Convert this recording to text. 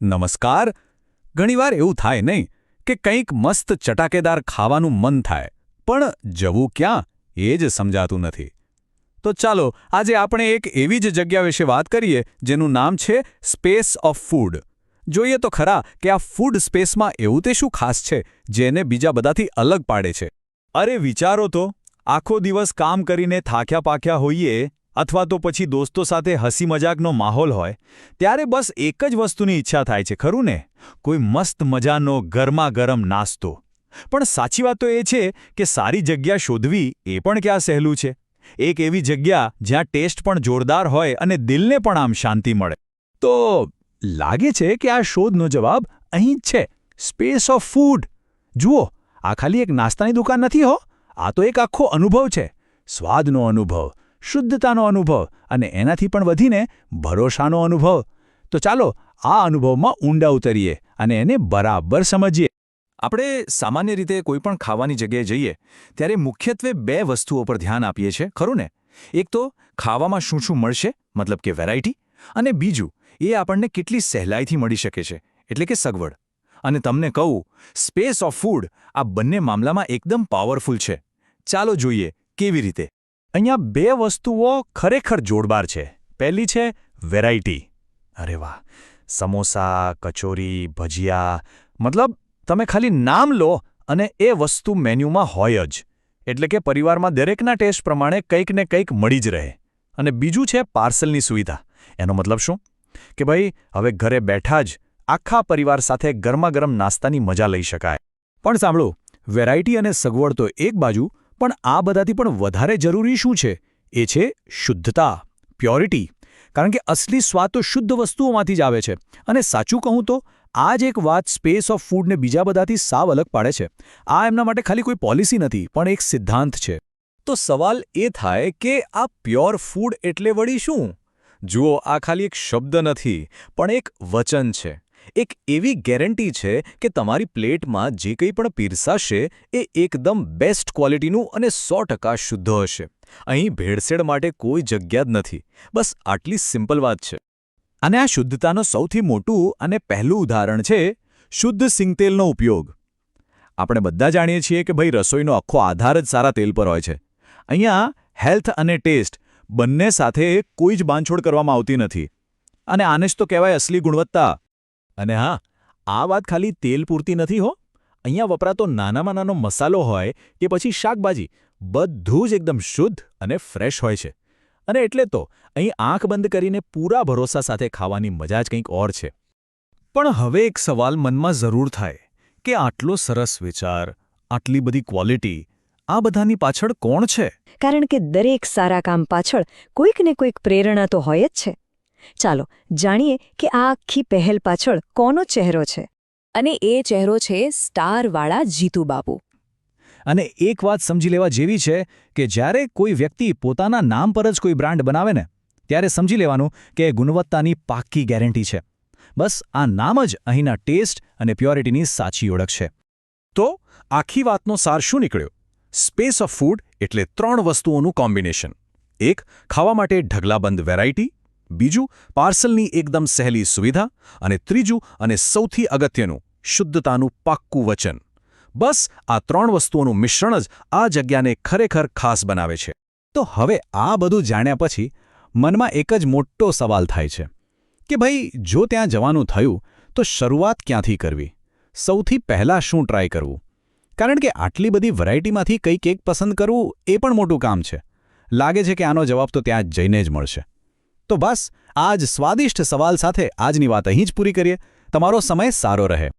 નમસ્કાર. ઘણીવાર એવું થાય નહીં કે કંઈક મસ્ત ચટાકેદાર ખાવાનું મન થાય, પણ જવું ક્યાં એ જ સમજાતું નથી. તો ચાલો, આજે આપણે એક એવી જ જગ્યા વિશે વાત કરીએ, જેનું નામ છે સ્પેસ ઓફ ફૂડ જોઈએ તો ખરા કે આ ફૂડ સ્પેસમાં એવું તે શું ખાસ છે, જેને બીજા બધાથી અલગ પાડે છે? અરે વિચારો તો, આખો દિવસ કામ કરીને થાક્યા પાક્યા હોઈએ અથવા તો પછી દોસ્તો સાથે હસી મજાકનો માહોલ હોય, ત્યારે બસ એક જ વસ્તુની ઈચ્છા થાય છે, ખરું ને? કોઈ મસ્ત મજાનો ગરમા ગરમ નાસ્તો. પણ સાચી વાત તો એ છે કે સારી જગ્યા શોધવી એ પણ ક્યાં સહેલું છે? એક એવી જગ્યા જ્યાં ટેસ્ટ પણ જોરદાર હોય અને દિલને પણ આમ શાંતિ મળે. તો લાગે છે કે આ શોધનો જવાબ અહીં જ છે. સ્પેસ ઓફ ફૂડ જુઓ, આ ખાલી એક નાસ્તાની દુકાન નથી હો. આ તો એક આખો અનુભવ છે. સ્વાદનો અનુભવ. શુદ્ધતાનો અનુભવ અને એનાથી પણ વધીને ભરોસાનો અનુભવ. તો ચાલો આ અનુભવમાં ઊંડા ઉતરીએ અને એને બરાબર સમજીએ. આપણે સામાન્ય રીતે કોઈ પણ ખાવાની જગ્યાએ જઈએ, ત્યારે મુખ્યત્વે બે વસ્તુઓ પર ધ્યાન આપીએ છીએ, ખરું ને? એક તો ખાવામાં શું શું મળશે, મતલબ કે વેરાયટી, અને બીજું, એ આપણને કેટલી સહેલાઈથી મળી શકે છે, એટલે કે સગવડ. અને તમને કહું, સ્પેસ ઓફ ફૂડ આ બંને મામલામાં એકદમ પાવરફુલ છે. ચાલો જોઈએ કેવી રીતે. અહીંયા બે વસ્તુઓ ખરેખર જોડબાર છે. પહેલી છે વેરાયટી. અરે વાહ! સમોસા, કચોરી, ભજીયા. મતલબ, તમે ખાલી નામ લો અને એ વસ્તુ મેન્યુમાં હોય જ. એટલે કે પરિવારમાં દરેકના ટેસ્ટ પ્રમાણે કંઈક ને કંઈક મળી જ રહે. અને બીજું છે પાર્સલની સુવિધા. એનો મતલબ શું? કે ભાઈ, હવે ઘરે બેઠા જ આખા પરિવાર સાથે ગરમાગરમ નાસ્તાની મજા લઈ શકાય. પણ સાંભળો, વેરાયટી અને સગવડ તો એક બાજુ પણ આ બધાથી પણ વધારે જરૂરી શું છે? એ છે શુદ્ધતા, પ્યોરિટી. કારણ કે અસલી સ્વાદ તો શુદ્ધ વસ્તુઓમાંથી જ આવે છે. અને સાચું કહું તો, આ જ એક વાત સ્પેસ ઓફ ફૂડને બીજા બધાથી સાવ અલગ પાડે છે. આ એમના માટે ખાલી કોઈ પોલિસી નથી, પણ એક સિદ્ધાંત છે. તો સવાલ એ થાય કે આ પ્યોર ફૂડ એટલે વળી શું? જુઓ, આ ખાલી એક શબ્દ નથી, પણ એક વચન છે. એક એવી ગેરંટી છે કે તમારી પ્લેટમાં જે કંઈ પણ પીરસાશે, એ એકદમ બેસ્ટ ક્વોલિટીનું અને સો શુદ્ધ હશે. અહીં ભેળસેળ માટે કોઈ જગ્યા જ નથી. બસ આટલી સિમ્પલ વાત છે. અને આ શુદ્ધતાનો સૌથી મોટું અને પહેલું ઉદાહરણ છે શુદ્ધ સિંગતેલનો ઉપયોગ. આપણે બધા જાણીએ છીએ કે ભાઈ રસોઈનો આખો આધાર જ સારા તેલ પર હોય છે. અહીંયા હેલ્થ અને ટેસ્ટ બંને સાથે કોઈ જ બાંધછોડ કરવામાં આવતી નથી. અને આને જ તો કહેવાય અસલી ગુણવત્તા. અને હા, આ વાત ખાલી તેલ પૂરતી નથી હો. અહીંયા વપરાતો નાનામાં નાનો મસાલો હોય કે પછી શાકભાજી, બધું જ એકદમ શુદ્ધ અને ફ્રેશ હોય છે. અને એટલે તો અહીં આંખ બંધ કરીને પૂરા ભરોસા સાથે ખાવાની મજા જ કંઈક ઓર છે. પણ હવે એક સવાલ મનમાં જરૂર થાય કે આટલો સરસ વિચાર, આટલી બધી ક્વોલિટી, આ બધાની પાછળ કોણ છે? કારણ કે દરેક સારા કામ પાછળ કોઈક ને કોઈક પ્રેરણા તો હોય જ છે. ચાલો જાણીએ કે આ આખી પહેલ પાછળ કોનો ચહેરો છે અને એ ચહેરો છે સ્ટારવાળા જીતુબાબુ અને એક વાત સમજી લેવા જેવી છે કે જ્યારે કોઈ વ્યક્તિ પોતાના નામ પર જ કોઈ બ્રાન્ડ બનાવે ને, ત્યારે સમજી લેવાનું કે ગુણવત્તાની પાક્કી ગેરંટી છે. બસ આ નામ જ અહીંના ટેસ્ટ અને પ્યોરિટીની સાચી ઓળખ છે. તો આખી વાતનો સાર શું નીકળ્યો? સ્પેસ ઓફ ફૂડ એટલે ત્રણ વસ્તુઓનું કોમ્બિનેશન. એક, ખાવા માટે ઢગલાબંધ વેરાયટી. બીજું, પાર્સલની એકદમ સહેલી સુવિધા અને ત્રીજું અને સૌથી અગત્યનું, શુદ્ધતાનું પાક્કું વચન. બસ, આ ત્રણ વસ્તુઓનું મિશ્રણ જ આ જગ્યાને ખરેખર ખાસ બનાવે છે. તો હવે આ બધું જાણ્યા પછી મનમાં એક જ મોટો સવાલ થાય છે. કે ભાઈ, જો ત્યાં જવાનું થયું, તો શરૂઆત ક્યાંથી કરવી? સૌથી પહેલાં શું ટ્રાય કરવું? કારણ કે આટલી બધી વેરાયટીમાંથી કંઈક એક પસંદ કરવું એ પણ મોટું કામ છે. લાગે છે કે આનો જવાબ તો ત્યાં જઈને જ મળશે. તો બસ આ જ સ્વાદિષ્ટ સવાલ સાથે આજની વાત અહીં જ પૂરી કરીએ. તમારો સમય સારો રહે.